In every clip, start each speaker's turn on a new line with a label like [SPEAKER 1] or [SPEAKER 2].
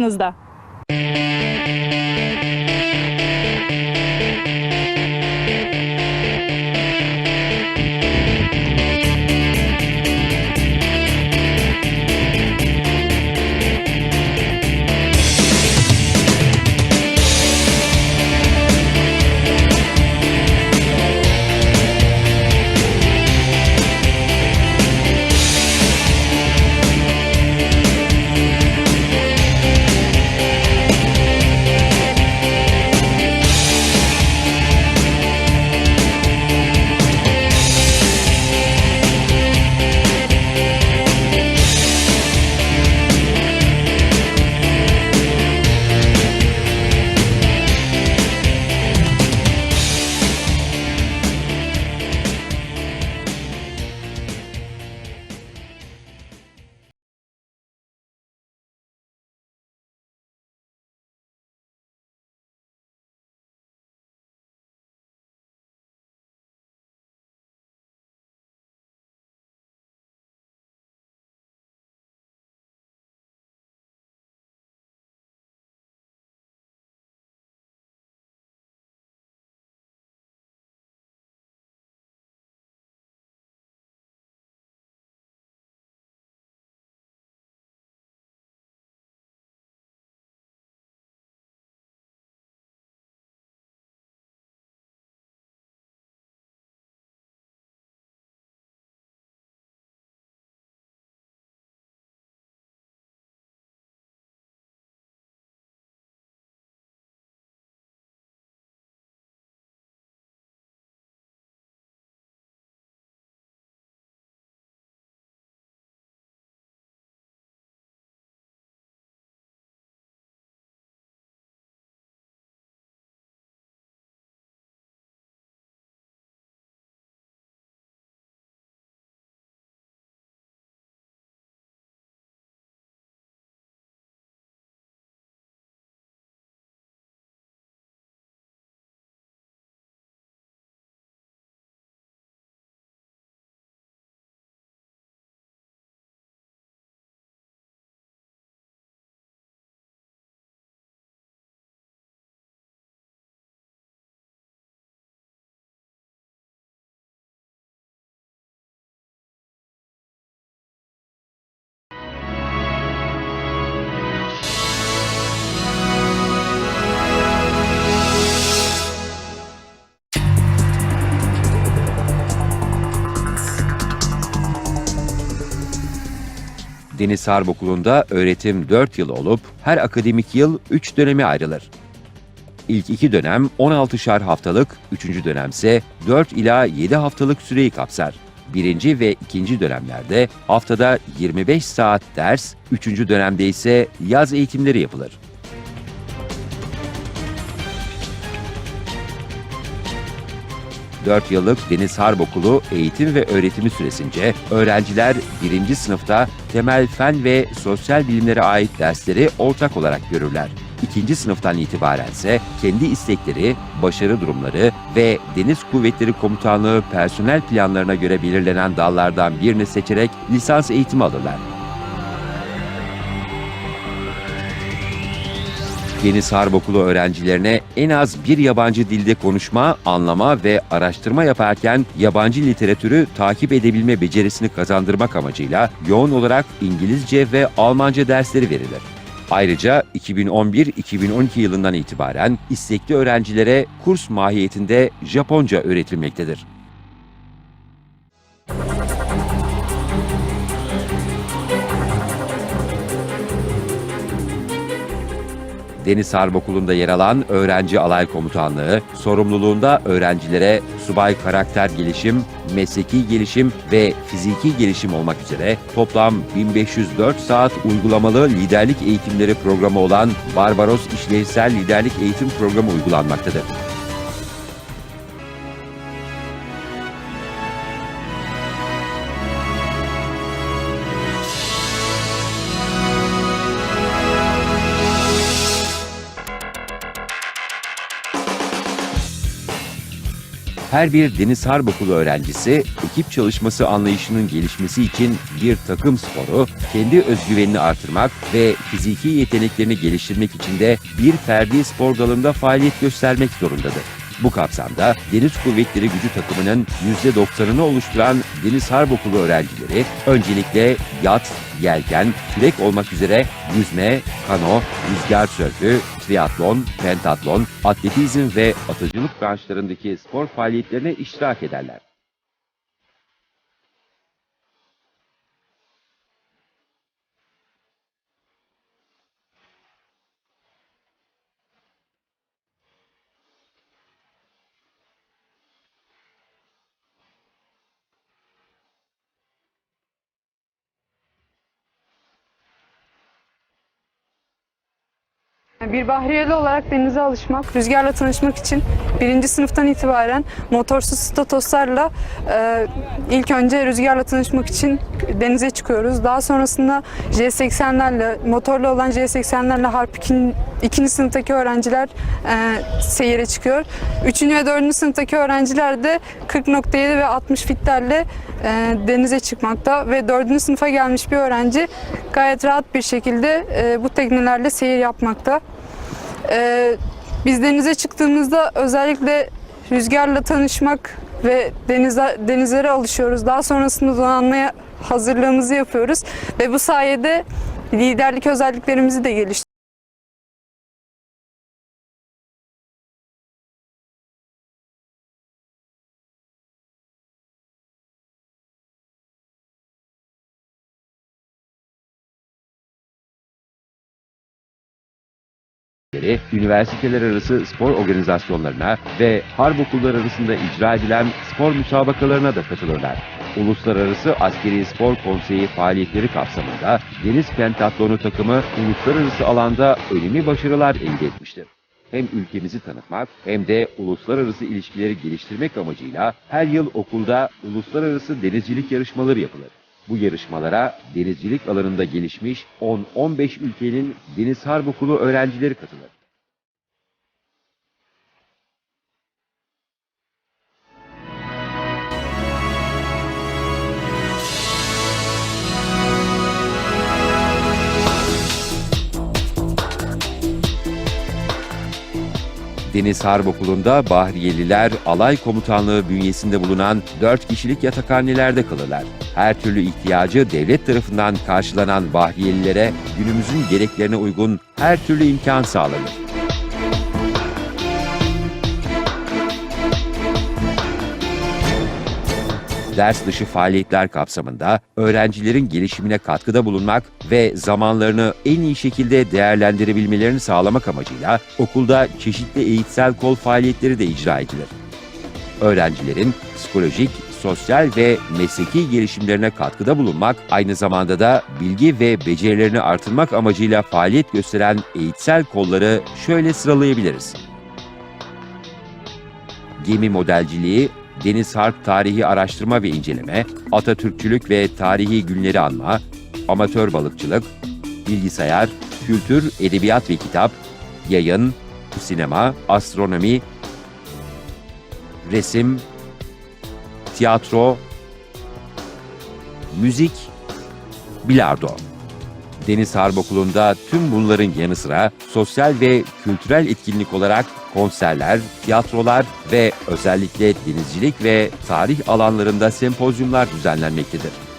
[SPEAKER 1] nos dá.
[SPEAKER 2] Deniz Harp Okulu'nda öğretim 4 yıl olup her akademik yıl 3 döneme ayrılır. İlk iki dönem 16'şar haftalık, üçüncü dönemse 4 ila 7 haftalık süreyi kapsar. Birinci ve ikinci dönemlerde haftada 25 saat ders, üçüncü dönemde ise yaz eğitimleri yapılır. Dört yıllık Deniz Harp Okulu eğitim ve öğretimi süresince öğrenciler birinci sınıfta temel fen ve sosyal bilimlere ait dersleri ortak olarak görürler. İkinci sınıftan itibaren ise kendi istekleri, başarı durumları ve Deniz Kuvvetleri Komutanlığı personel planlarına göre belirlenen dallardan birini seçerek lisans eğitimi alırlar. Deniz Harp Okulu öğrencilerine en az bir yabancı dilde konuşma, anlama ve araştırma yaparken yabancı literatürü takip edebilme becerisini kazandırmak amacıyla yoğun olarak İngilizce ve Almanca dersleri verilir. Ayrıca 2011-2012 yılından itibaren istekli öğrencilere kurs mahiyetinde Japonca öğretilmektedir. Deniz Harp Okulu'nda yer alan Öğrenci Alay Komutanlığı, sorumluluğunda öğrencilere subay karakter gelişim, mesleki gelişim ve fiziki gelişim olmak üzere toplam 1504 saat uygulamalı liderlik eğitimleri programı olan Barbaros İşlevsel Liderlik Eğitim Programı uygulanmaktadır. Her bir Deniz Harp Okulu öğrencisi ekip çalışması anlayışının gelişmesi için bir takım sporu, kendi özgüvenini artırmak ve fiziki yeteneklerini geliştirmek için de bir ferdi spor dalında faaliyet göstermek zorundadır. Bu kapsamda Deniz Kuvvetleri Gücü takımının %90'ını oluşturan Deniz Harp Okulu öğrencileri öncelikle yat, yelken, kürek olmak üzere yüzme, kano, rüzgar sörfü, triatlon, pentatlon, atletizm ve atıcılık branşlarındaki spor faaliyetlerine iştirak ederler.
[SPEAKER 1] Bir Bahriyeli olarak denize alışmak, rüzgarla tanışmak için birinci sınıftan itibaren motorsuz statoslarla e, ilk önce rüzgarla tanışmak için denize çıkıyoruz. Daha sonrasında J80'lerle, motorlu olan J80'lerle Harp 2. ikinci sınıftaki öğrenciler e, seyire çıkıyor. Üçüncü ve dördüncü sınıftaki öğrenciler de 40.7 ve 60 fitlerle e, denize çıkmakta ve dördüncü sınıfa gelmiş bir öğrenci gayet rahat bir şekilde e, bu teknelerle seyir yapmakta. Ee, biz denize çıktığımızda özellikle rüzgarla tanışmak ve denize, denizlere alışıyoruz. Daha sonrasında donanmaya hazırlığımızı yapıyoruz ve bu sayede liderlik özelliklerimizi de geliştiriyoruz.
[SPEAKER 2] Üniversiteleri, üniversiteler arası spor organizasyonlarına ve harp okulları arasında icra edilen spor müsabakalarına da katılırlar. Uluslararası Askeri Spor Konseyi faaliyetleri kapsamında Deniz Pentatlonu takımı uluslararası alanda önemli başarılar elde etmiştir. Hem ülkemizi tanıtmak hem de uluslararası ilişkileri geliştirmek amacıyla her yıl okulda uluslararası denizcilik yarışmaları yapılır. Bu yarışmalara denizcilik alanında gelişmiş 10-15 ülkenin Deniz Harp Okulu öğrencileri katılır. Deniz Harp Okulu'nda Bahriyeliler alay komutanlığı bünyesinde bulunan 4 kişilik yatakhanelerde kalırlar. Her türlü ihtiyacı devlet tarafından karşılanan Bahriyelilere günümüzün gereklerine uygun her türlü imkan sağlanır. Ders dışı faaliyetler kapsamında öğrencilerin gelişimine katkıda bulunmak ve zamanlarını en iyi şekilde değerlendirebilmelerini sağlamak amacıyla okulda çeşitli eğitsel kol faaliyetleri de icra edilir. Öğrencilerin psikolojik, sosyal ve mesleki gelişimlerine katkıda bulunmak, aynı zamanda da bilgi ve becerilerini artırmak amacıyla faaliyet gösteren eğitsel kolları şöyle sıralayabiliriz. Gemi modelciliği, deniz harp tarihi araştırma ve inceleme, Atatürkçülük ve tarihi günleri anma, amatör balıkçılık, bilgisayar, kültür, edebiyat ve kitap, yayın, sinema, astronomi, resim, tiyatro, müzik, bilardo. Deniz Harp Okulu'nda tüm bunların yanı sıra sosyal ve kültürel etkinlik olarak konserler, tiyatrolar ve özellikle denizcilik ve tarih alanlarında sempozyumlar düzenlenmektedir.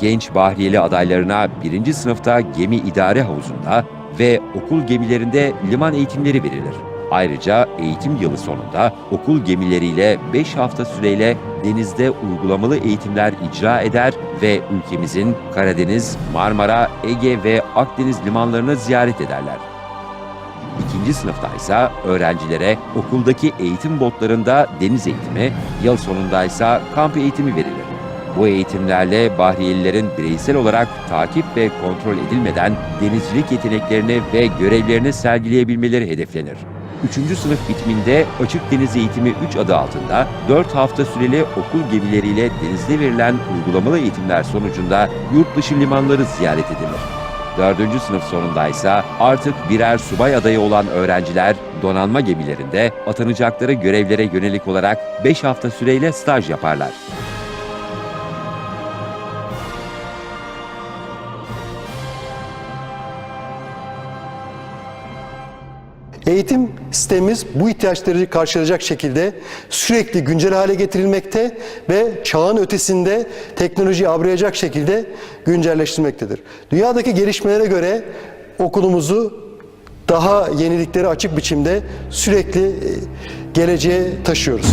[SPEAKER 2] Genç Bahriyeli adaylarına birinci sınıfta gemi idare havuzunda ve okul gemilerinde liman eğitimleri verilir. Ayrıca eğitim yılı sonunda okul gemileriyle 5 hafta süreyle denizde uygulamalı eğitimler icra eder ve ülkemizin Karadeniz, Marmara, Ege ve Akdeniz limanlarını ziyaret ederler. İkinci sınıfta ise öğrencilere okuldaki eğitim botlarında deniz eğitimi, yıl sonunda ise kamp eğitimi verilir. Bu eğitimlerle Bahriyelilerin bireysel olarak takip ve kontrol edilmeden denizcilik yeteneklerini ve görevlerini sergileyebilmeleri hedeflenir. 3. sınıf bitiminde Açık Deniz Eğitimi 3 adı altında 4 hafta süreli okul gemileriyle denizde verilen uygulamalı eğitimler sonucunda yurt dışı limanları ziyaret edilir. 4. sınıf sonundaysa artık birer subay adayı olan öğrenciler donanma gemilerinde atanacakları görevlere yönelik olarak 5 hafta süreyle staj yaparlar.
[SPEAKER 3] Eğitim sistemimiz bu ihtiyaçları karşılayacak şekilde sürekli güncel hale getirilmekte ve çağın ötesinde teknolojiyi avrayacak şekilde güncelleştirmektedir. Dünyadaki gelişmelere göre okulumuzu daha yeniliklere açık biçimde sürekli e, geleceğe taşıyoruz.